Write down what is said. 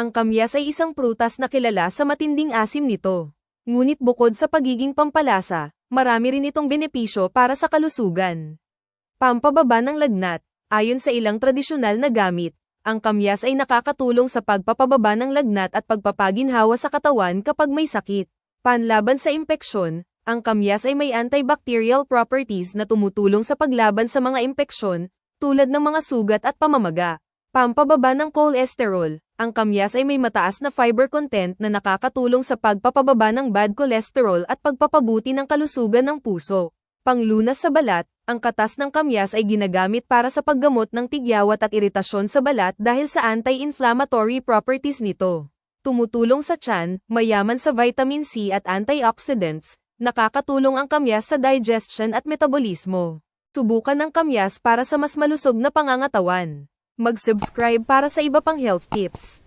Ang kamyas ay isang prutas na kilala sa matinding asim nito. Ngunit bukod sa pagiging pampalasa, marami rin itong benepisyo para sa kalusugan. Pampababa ng lagnat, ayon sa ilang tradisyonal na gamit, ang kamyas ay nakakatulong sa pagpapababa ng lagnat at pagpapaginhawa sa katawan kapag may sakit. Panlaban sa impeksyon, ang kamyas ay may antibacterial properties na tumutulong sa paglaban sa mga impeksyon, tulad ng mga sugat at pamamaga. Pampababa ng cholesterol, ang kamyas ay may mataas na fiber content na nakakatulong sa pagpapababa ng bad cholesterol at pagpapabuti ng kalusugan ng puso. Panglunas sa balat, ang katas ng kamyas ay ginagamit para sa paggamot ng tigyawat at iritasyon sa balat dahil sa anti-inflammatory properties nito. Tumutulong sa tiyan, mayaman sa vitamin C at antioxidants, nakakatulong ang kamyas sa digestion at metabolismo. Subukan ng kamyas para sa mas malusog na pangangatawan. Mag-subscribe para sa iba pang health tips.